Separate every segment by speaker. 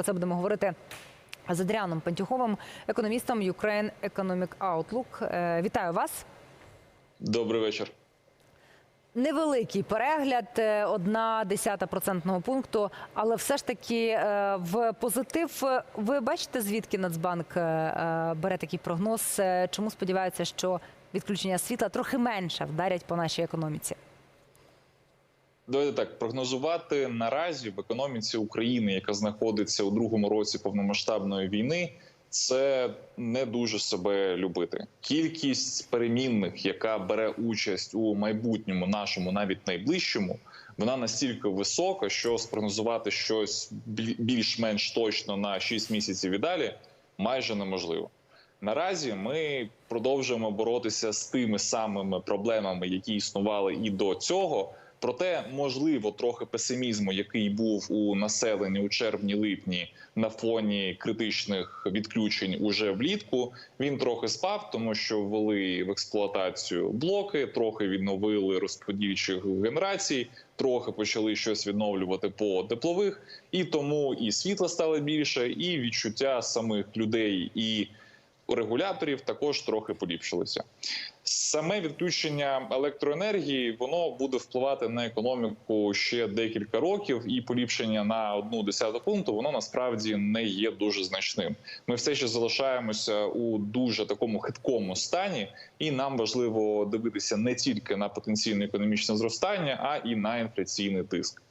Speaker 1: Про це будемо говорити з Адріаном Пантюховим, економістом Ukraine Economic Outlook. Е, Вітаю вас.
Speaker 2: Добрий вечір.
Speaker 1: Невеликий перегляд, е, одна десята процентного пункту, але все ж таки е, в позитив. Ви бачите, звідки Нацбанк бере такий прогноз? Чому сподіваються, що відключення світла трохи менше вдарять по нашій економіці?
Speaker 2: Давайте так прогнозувати наразі в економіці України, яка знаходиться у другому році повномасштабної війни, це не дуже себе любити. Кількість перемінних, яка бере участь у майбутньому нашому, навіть найближчому, вона настільки висока, що спрогнозувати щось бі- більш-менш точно на 6 місяців і далі майже неможливо. Наразі ми продовжуємо боротися з тими самими проблемами, які існували і до цього. Проте, можливо, трохи песимізму, який був у населенні у червні-липні на фоні критичних відключень уже влітку, він трохи спав, тому що ввели в експлуатацію блоки, трохи відновили розподільчих генерацій, трохи почали щось відновлювати по теплових, і тому і світла стало більше, і відчуття самих людей і регуляторів також трохи поліпшилися. Саме відключення електроенергії воно буде впливати на економіку ще декілька років, і поліпшення на одну десяту пункту воно насправді не є дуже значним. Ми все ще залишаємося у дуже такому хиткому стані, і нам важливо дивитися не тільки на потенційне економічне зростання, а і на інфляційний тиск.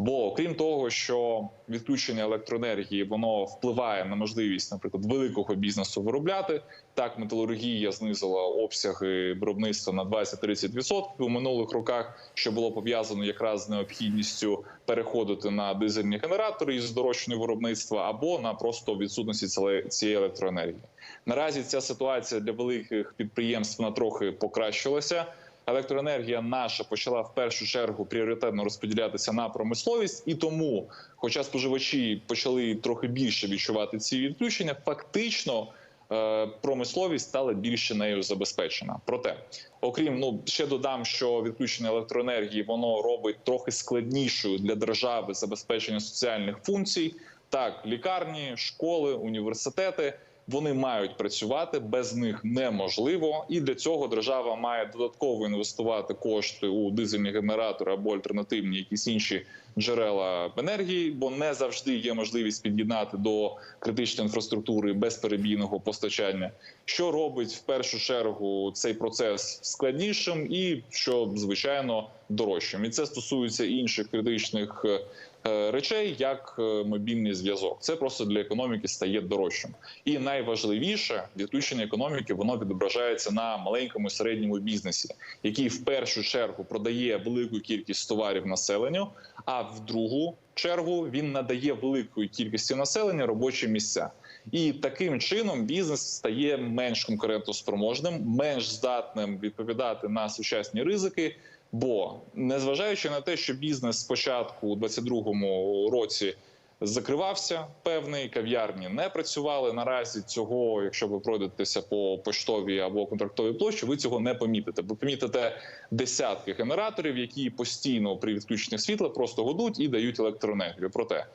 Speaker 2: Бо крім того, що відключення електроенергії воно впливає на можливість, наприклад, великого бізнесу виробляти. Так, металургія знизила обсяги виробництва на 20-30% у минулих роках, що було пов'язано якраз з необхідністю переходити на дизельні генератори із здорожчання виробництва або на просто відсутності цієї електроенергії. Наразі ця ситуація для великих підприємств вона трохи покращилася електроенергія наша почала в першу чергу пріоритетно розподілятися на промисловість, і тому, хоча споживачі почали трохи більше відчувати ці відключення, фактично. е, Промисловість стала більше нею забезпечена. Проте, окрім ну ще додам, що відключення електроенергії воно робить трохи складнішою для держави забезпечення соціальних функцій. Так, лікарні, школи, університети вони мають працювати без них неможливо, і для цього держава має додатково інвестувати кошти у дизельні генератори або альтернативні якісь інші джерела енергії, бо не завжди є можливість під'єднати до критичної інфраструктури безперебійного постачання, що робить в першу чергу цей процес складнішим і що звичайно дорожчим. І це стосується інших критичних. е, е, Речей як е, мобільний зв'язок, це просто для економіки стає дорожчим, і найважливіше відключення економіки воно відображається на маленькому і середньому бізнесі, який в першу чергу продає велику кількість товарів населенню, а в другу чергу він надає великої кількості населення робочі місця. І таким чином бізнес стає менш конкурентоспроможним, менш здатним відповідати на сучасні ризики. Бо незважаючи на те, що бізнес спочатку у 22-му році закривався, певний кав'ярні не працювали. Наразі цього, якщо ви пройдетеся по поштовій або контрактовій площі, ви цього не помітите. Ви помітите десятки генераторів, які постійно при відключенні світла просто годуть і дають електроенергію. Проте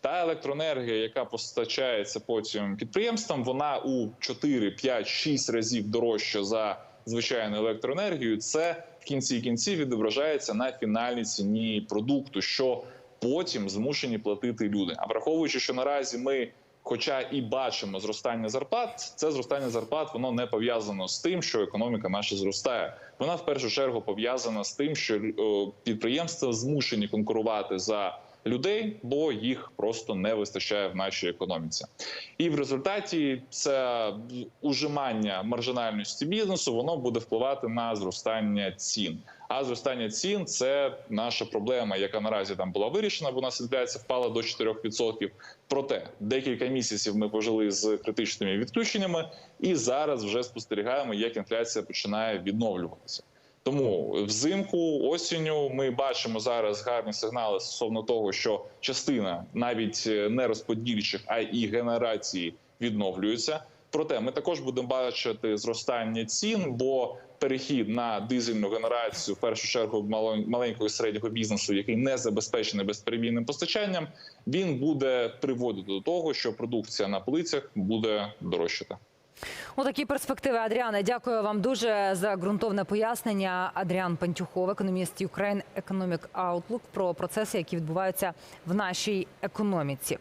Speaker 2: та електроенергія, яка постачається потім підприємствам, вона у 4, 5, 6 разів дорожча за звичайну електроенергію. Це в кінці кінців відображається на фінальній ціні продукту, що потім змушені платити люди. А враховуючи, що наразі ми. Хоча і бачимо зростання зарплат, це зростання зарплат воно не пов'язано з тим, що економіка наша зростає. Вона в першу чергу пов'язана з тим, що е, підприємства змушені конкурувати за людей, бо їх просто не вистачає в нашій економіці. І в результаті це ужимання маржинальності бізнесу воно буде впливати на зростання цін. А зростання цін це наша проблема, яка наразі там була вирішена, бо у нас інфляція впала до 4%. Проте декілька місяців ми пожили з критичними відключеннями, і зараз вже спостерігаємо, як інфляція починає відновлюватися. Тому взимку осінню ми бачимо зараз гарні сигнали стосовно того, що частина навіть не розподільчих, а і генерації відновлюється. Проте ми також будемо бачити зростання цін, бо перехід на дизельну генерацію в першу чергу маленького і середнього бізнесу, який не забезпечений безперебійним постачанням, він буде приводити до того, що продукція на полицях буде дорожчати.
Speaker 1: У такі перспективи, Адріане, дякую вам дуже за ґрунтовне пояснення. Адріан Пантюхов, економіст Ukraine Economic Outlook, про процеси, які відбуваються в нашій економіці.